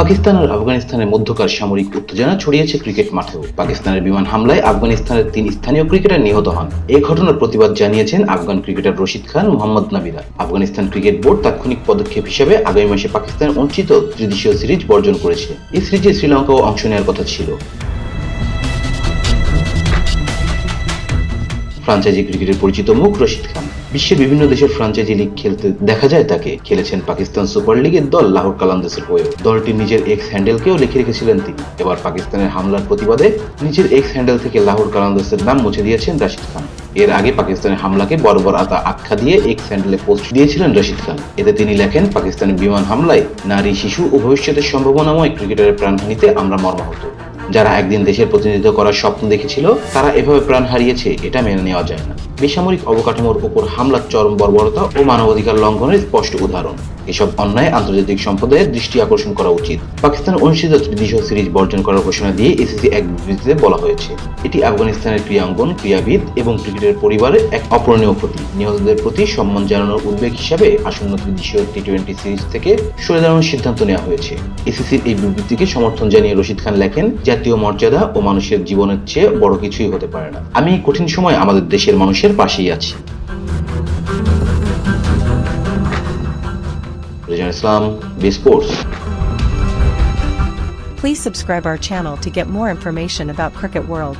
পাকিস্তান আর আফগানিস্তানের মধ্যকার সামরিক উত্তেজনা ছড়িয়েছে ক্রিকেট মাঠেও। পাকিস্তানের বিমান হামলায় আফগানিস্তানের তিন স্থানীয় ক্রিকেটার নিহত হন। এই ঘটনার প্রতিবাদ জানিয়েছেন আফগান ক্রিকেটার রশিদ খান, মোহাম্মদ নাবিরা আফগানিস্তান ক্রিকেট বোর্ড তাৎক্ষণিক পদক্ষেপ হিসেবে আগামী মাসে পাকিস্তানের অনুষ্ঠিত ত্রিদেশীয় সিরিজ বর্জন করেছে। এই সিরিজে শ্রীলঙ্কাও অংশ নেওয়ার কথা ছিল। ফ্রাঞ্চাইজি ক্রিকেটের পরিচিত মুখ রশিদ খান। বিশ্বের বিভিন্ন দেশের ফ্রাঞ্চাইজি লিগ খেলতে দেখা যায় তাকে। খেলেছেন পাকিস্তান সুপার লিগের দল লাহোর কালান্দাসের হয়েও। দলটির নিজের এক্স হ্যান্ডেলকেও লিখে রেখেছিলেন তিনি। এবার পাকিস্তানের হামলার প্রতিবাদে নিজের এক্স হ্যান্ডেল থেকে লাহোর কালান্দাসের নাম মুছে দিয়েছেন রাশিদ খান। এর আগে পাকিস্তানের হামলাকে বর্বর আতা আখ্যা দিয়ে এক্স হ্যান্ডেলে পোস্ট দিয়েছিলেন রশিদ খান। এতে তিনি লেখেন, পাকিস্তানের বিমান হামলায় নারী, শিশু ও ভবিষ্যতের সম্ভাবনাময় ক্রিকেটারের প্রাণহানিতে আমরা মর্মাহত। যারা একদিন দেশের প্রতিনিধিত্ব করার স্বপ্ন দেখেছিল, তারা এভাবে প্রাণ হারিয়েছে, এটা মেনে নেওয়া যায় না। বেসামরিক অবকাঠামোর উপর হামলার চরম বর্বরতা ও মানবাধিকার লঙ্ঘনের স্পষ্ট উদাহরণ। এসব অন্যায় আন্তর্জাতিক সম্প্রদায়ের দৃষ্টি আকর্ষণ করা উচিত। পাকিস্তান অনুষ্ঠিত ত্রিদেশীয় সিরিজ বর্জন করার ঘোষণা দিয়ে এসিসি এক বিবৃতিতে বলা হয়েছে। এটি আফগানিস্তানের ক্রীড়াঙ্গন ক্রীড়াবিদ এবং ক্রিকেটের পরিবারের এক অপূরণীয় ক্ষতি। নিহতদের প্রতি সম্মান জানানোর উদ্বেগ হিসাবে আসন্ন ত্রিদেশীয় টি টোয়েন্টি সিরিজ থেকে সরে দাঁড়ানোর সিদ্ধান্ত নেওয়া হয়েছে। এসিসির এই বিবৃতিকে সমর্থন জানিয়ে রশিদ খান লেখেন, জাতীয় মর্যাদা ও মানুষের জীবনের চেয়ে বড় কিছুই হতে পারে না। আমি কঠিন সময় আমাদের দেশের মানুষের পাশেই আছি Rezan Islam B sports Please subscribe our channel to get more information about Cricket World.